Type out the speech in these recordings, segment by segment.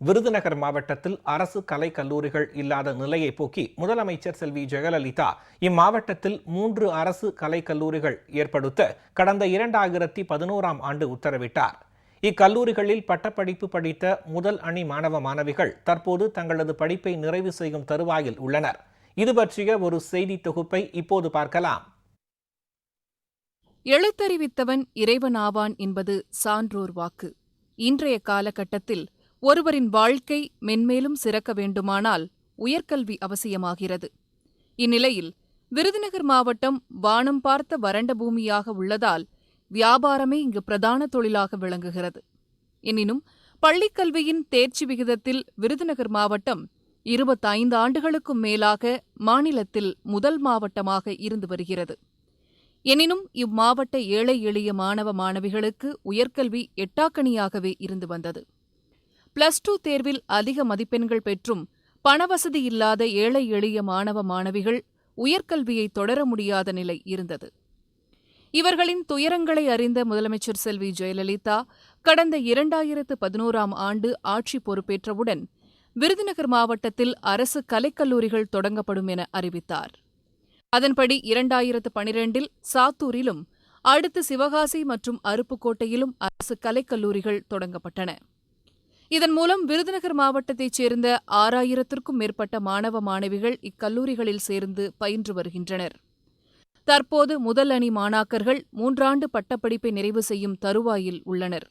விருதுநகர் மாவட்டத்தில் அரசு கலை கல்லூரிகள் இல்லாத நிலையை போக்கி முதலமைச்சர் செல்வி ஜெயலலிதா இம்மாவட்டத்தில் மூன்று அரசு கலை கல்லூரிகள் ஏற்படுத்த கடந்த இரண்டாயிரத்தி பதினோராம் ஆண்டு உத்தரவிட்டார். இக்கல்லூரிகளில் பட்டப்படிப்பு படித்த முதல் அணி மாணவ மாணவிகள் தற்போது தங்களது படிப்பை நிறைவு செய்யும் தருவாயில் உள்ளனர். இது பற்றிய ஒரு செய்தி தொகுப்பை இப்போது பார்க்கலாம். எழுத்தறிவித்தவன் இறைவனாவான் என்பது சான்றோர் வாக்கு. இன்றைய காலகட்டத்தில் ஒருவரின் வாழ்க்கை மென்மேலும் சிறக்க வேண்டுமானால் உயர்கல்வி அவசியமாகிறது. இந்நிலையில் விருதுநகர் மாவட்டம் வானம் பார்த்த வறண்ட பூமியாக உள்ளதால் வியாபாரமே இங்கு பிரதான தொழிலாக விளங்குகிறது. எனினும் பள்ளிக்கல்வியின் தேர்ச்சி விகிதத்தில் விருதுநகர் மாவட்டம் இருபத்தைந்து ஆண்டுகளுக்கும் மேலாக மாநிலத்தில் முதல் மாவட்டமாக இருந்து வருகிறது. எனினும் இம்மாவட்ட ஏழை எளிய மாணவ மாணவிகளுக்கு உயர்கல்வி எட்டாக்கணியாகவே இருந்து வந்தது. பிளஸ் டூ தேர்வில் அதிக மதிப்பெண்கள் பெற்றும் பணவசதி இல்லாத ஏழை எளிய மாணவ மாணவிகள் உயர்கல்வியை தொடர முடியாத நிலை இருந்தது. இவர்களின் துயரங்களை அறிந்த முதலமைச்சர் செல்வி ஜெயலலிதா கடந்த இரண்டாயிரத்து பதினோராம் ஆண்டு ஆட்சி பொறுப்பேற்றவுடன் விருதுநகர் மாவட்டத்தில் அரசு கலைக்கல்லூரிகள் தொடங்கப்படும் என அறிவித்தார். அதன்படி இரண்டாயிரத்து பனிரெண்டில் சாத்தூரிலும் அடுத்து சிவகாசி மற்றும் அருப்புக்கோட்டையிலும் அரசு கலைக்கல்லூரிகள் தொடங்கப்பட்டன. இதன் மூலம் விருதுநகர் மாவட்டத்தைச் சேர்ந்த ஆறாயிரத்திற்கும் மேற்பட்ட மாணவ மாணவிகள் இக்கல்லூரிகளில் சேர்ந்து பயின்று வருகின்றனர். தற்போது முதல் அணி மாணாக்கர்கள் மூன்றாண்டு பட்டப்படிப்பை நிறைவு செய்யும் தருவாயில் உள்ளனர்.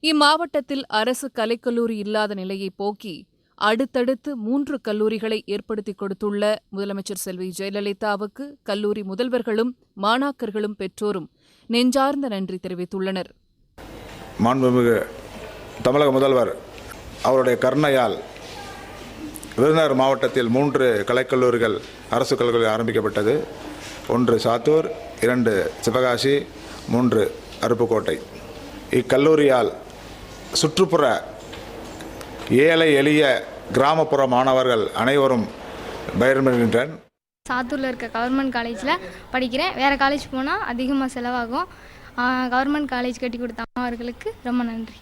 இம்மாவட்டத்தில் அரசு கலைக்கல்லூரி இல்லாத நிலையை போக்கி அடுத்தடுத்து மூன்று கல்லூரிகளை ஏற்படுத்திக் கொடுத்துள்ள முதலமைச்சர் செல்வி ஜெயலலிதாவுக்கு கல்லூரி முதல்வர்களும் மாணாக்கர்களும் பெற்றோரும் நெஞ்சார்ந்த நன்றி தெரிவித்துள்ளனர். மாண்புமிகு தமிழக முதல்வர் அவருடைய கருணையால் விருதுநகர் மாவட்டத்தில் மூன்று கலைக்கல்லூரிகள் அரசு கல்லூரி ஆரம்பிக்கப்பட்டது. ஒன்று சாத்தூர் இரண்டு சிவகாசி மூன்று அருப்புக்கோட்டை. இக்கல்லூரியால் சுற்றுப்புற ஏழை எளிய கிராமப்புற மாணவர்கள் அனைவரும் பயன்பெறுகின்றனர் சாத்தூரில் இருக்க கவர்மெண்ட் காலேஜில் படிக்கிறேன் வேறு காலேஜ் போனால் அதிகமாக செலவாகும். கவர்மெண்ட் காலேஜ் கட்டி கொடுத்த அம்மாவர்களுக்கு ரொம்ப நன்றி.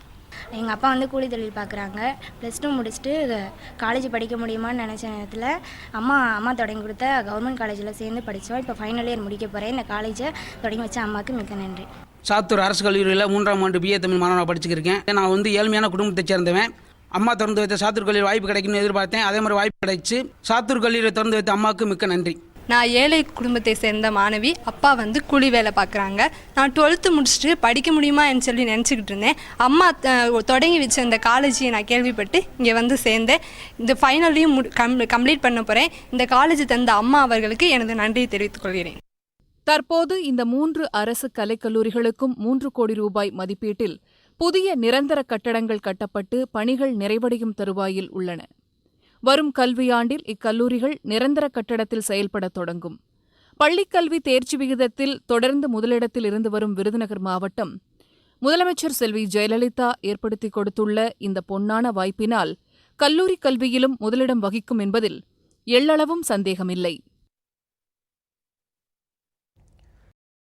எங்கள் அப்பா வந்து கூலி தொழில் பார்க்குறாங்க ப்ளஸ் டூ முடிச்சுட்டு காலேஜ் படிக்க முடியுமான்னு நினச்ச நேரத்தில் அம்மா அம்மா தொடங்கி கொடுத்த கவர்மெண்ட் காலேஜில் சேர்ந்து படித்தோம் இப்போ ஃபைனல் இயர் முடிக்க போகிறேன் இந்த காலேஜை தொடங்கி வச்ச அம்மாவுக்கு மிக்க நன்றி. சாத்தூர் அரசு கல்லூரியில் மூன்றாம் ஆண்டு பிஏ தமிழ் மாணவனாக படிச்சுக்கிருக்கேன். நான் வந்து ஏழ்மையான குடும்பத்தை சேர்ந்தவன். அம்மா திறந்து வைத்த சாத்தூர் கல்லூரி வாய்ப்பு கிடைக்கும்னு எதிர்பார்த்தேன். அதே மாதிரி வாய்ப்பு கிடைச்சி சாத்தூர் கல்லூரியை திறந்து வைத்த அம்மாவுக்கு மிக்க நன்றி. நான் ஏழை குடும்பத்தை சேர்ந்த மாணவி அப்பா வந்து கூலி வேலை பார்க்குறாங்க. நான் டுவெல்த்து முடிச்சுட்டு படிக்க முடியுமான்னு சொல்லி நினச்சிக்கிட்டு இருந்தேன். அம்மா தொடங்கி வச்ச இந்த காலேஜை நான் கேள்விப்பட்டு இங்கே வந்து சேர்ந்தேன். இந்த ஃபைனலையும் கம் கம்ப்ளீட் பண்ண போகிறேன் இந்த காலேஜ் தந்த அம்மா அவர்களுக்கு எனது நன்றியை தெரிவித்துக் கொள்கிறேன். தற்போது இந்த மூன்று அரசு கலைக்கல்லூரிகளுக்கும் மூன்று கோடி ரூபாய் மதிப்பீட்டில் புதிய நிரந்தர கட்டடங்கள் கட்டப்பட்டு பணிகள் நிறைவடையும் தருவாயில் உள்ளன. வரும் கல்வியாண்டில் இக்கல்லூரிகள் நிரந்தர கட்டடத்தில் செயல்படத் தொடங்கும். பள்ளிக்கல்வி தேர்ச்சி விகிதத்தில் தொடர்ந்து முதலிடத்தில் இருந்து வரும் விருதுநகர் மாவட்டம் முதலமைச்சர் செல்வி ஜெயலலிதா ஏற்படுத்திக் கொடுத்துள்ள இந்த பொன்னான வாய்ப்பினால் கல்லூரி கல்வியிலும் முதலிடம் வகிக்கும் என்பதில் எள்ளளவும் சந்தேகமில்லை.